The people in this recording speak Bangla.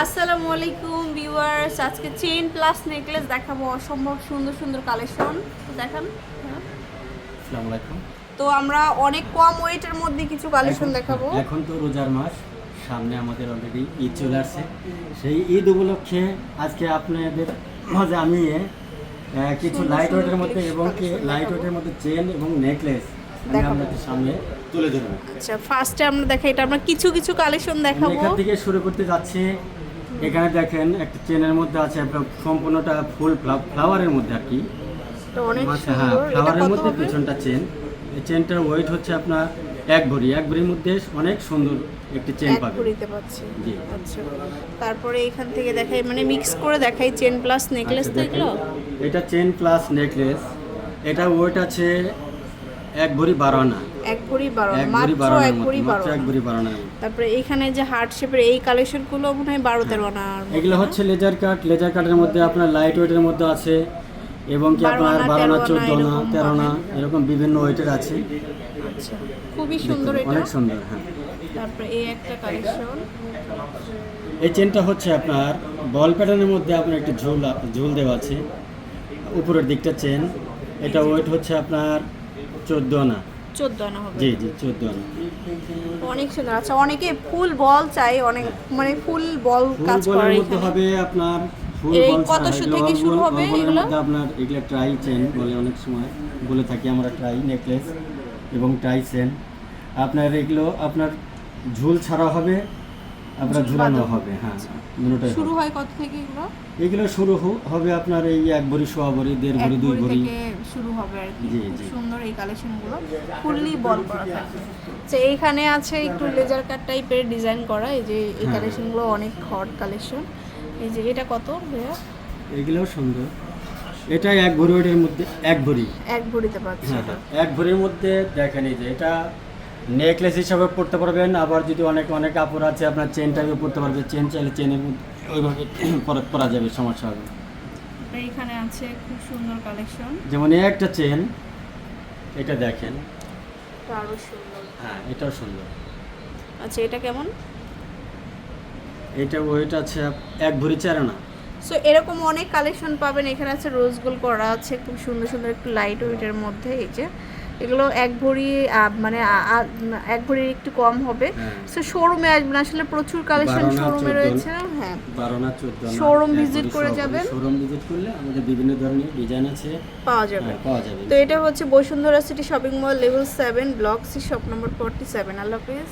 আসসালামু আলাইকুম ভিউয়ার্স আজকে চেইন প্লাস নেকলেস দেখাবো। অসম্ভব সুন্দর সুন্দর কালেকশন দেখান। আসসালামু আলাইকুম তো আমরা অনেক কম ওয়েটের মধ্যে কিছু কালেকশন দেখাবো। এখন তো রোজার মাস। সামনে আমাদের অলরেডি ঈদ চলে আসছে। সেই ঈদ উপলক্ষে আজকে আপনাদের মাঝে আমি কিছু লাইট ওয়েটের মধ্যে এবং কি লাইট। ওয়েটের মধ্যে চেন এবং নেকলেস দেখাবো। সামনে তুলে ধরবো। আচ্ছা ফার্স্টে আমরা দেখাই এটা আমরা কিছু কিছু কালেকশন দেখাবো। এখান থেকে শুরু করতে যাচ্ছি। এখানে দেখেন একটা চেনের মধ্যে আছে আপনার সম্পূর্ণটা ফুল ফ্লাওয়ারের মধ্যে আর কি। হ্যাঁ ফ্লাওয়ারের মধ্যে পিছনটা চেন। এই চেনটার ওয়েট হচ্ছে আপনার এক ভরি। এক ভরির মধ্যে অনেক সুন্দর একটি চেন ভরিতে পাচ্ছি। জি। আচ্ছা তারপরে এখান থেকে দেখাই মানে মিক্স করে দেখাই চেন প্লাস নেকলেস আচ্ছা, তো এগুলো? এটা চেন প্লাস নেকলেস এটা ওয়েট আছে এক ভরি বারো আনা। এক ভরি বারো মাত্র এক ভরি বারো এক ভরি বারো আনার তারপরে এইখানে যে হার্ট শেপের এই কালেকশনগুলো মনে হয় বারো তেরো মতো এগুলো হচ্ছে লেজার কাট লেজার কাটের মধ্যে আপনার লাইট ওয়েটের মধ্যে আছে এবং কি আপনার আনা, বারো আনা চোদ্দ না এরকম তেরো না এরকম বিভিন্ন ওয়েটের আছে। আচ্ছা খুবই সুন্দর এটা। অনেক সুন্দর হ্যাঁ। তারপরে এই একটা কালেকশন। এই চেনটা হচ্ছে আপনার বল প্যাটার্নের মধ্যে আপনার একটি ঝুল ঝুল দেওয়া আছে উপরের দিকটা চেন এটা ওয়েট হচ্ছে আপনার চোদ্দ আনা চোদ্দ আনা হবে। জি জি চোদ্দ আনা অনেক সুন্দর। আচ্ছা অনেকে ফুল বল চাই অনেক মানে ফুল বল কাজ করে হবে আপনার ফুল এই বল কত ছাড়া, থেকে শুরু হবে এগুলো? আপনার এগুলো ট্রাই চেন বলে অনেক সময় বলে থাকি আমরা ট্রাই নেকলেস এবং ট্রাই চেন। আপনার এগুলো আপনার ঝুল ছাড়া হবে আপনার ঝুল ঝুলানো হবে হ্যাঁ দুটোটাই শুরু হয় কত থেকে এগুলো? এগুলো শুরু হবে আপনার এই এক ভরি সোয়া ভরি দেড় ভরি দুই ভরি শুরু হবে আর কি। খুব সুন্দর এই কালেকশনগুলো। ফুললি বল করা থাকে। তো এইখানে আছে একটু লেজার কাট টাইপের ডিজাইন করা। এই যে এই হ্যাঁ। কালেকশনগুলো অনেক হট কালেকশন এই যে এটা কত ভাইয়া? এগুলোও সুন্দর। এটা এক ভরি ওইটার মধ্যে এক ভরি। এক ভরিতে পাচ্ছি হ্যাঁ এক ভরির মধ্যে দেখেন এই যে এটা নেকলেস হিসাবে পড়তে পারবেন। আবার যদি অনেক অনেক কাপড় আছে আপনার চেন টাইপে পড়তে পারবে। চেন চাইলে চেনের মধ্যে ওইভাবে পরা পরা যাবে সমস্যা হবে না। এইখানে আছে খুব সুন্দর কালেকশন যেমন এই একটা চেন এটা দেখেন। আরও সুন্দর। হ্যাঁ এটাও সুন্দর। আচ্ছা এটা কেমন? এটা ওয়েট আছে এক ভরি চার আনা সো এরকম অনেক কালেকশন পাবেন। এখানে আছে রোজ গোল করা আছে খুব সুন্দর সুন্দর একটু লাইট ওয়েটের মধ্যে এই যে। এগুলো এক ভরি মানে এক ভরি একটু কম হবে। হ্যাঁ। সো শোরুমে আসবেন। আসলে প্রচুর কালেকশন শোরুমে রয়েছে। হ্যাঁ। শোরুম ভিজিট করে যাবেন। শোরুম ভিজিট করলে আমাদের বিভিন্ন ধরনের ডিজাইন আছে। পাওয়া যাবে। হ্যাঁ, পাওয়া যাবে। তো এটা হচ্ছে Bashundhara city shopping mall level seven block C shop number forty seven আল্লাহ হাফিজ।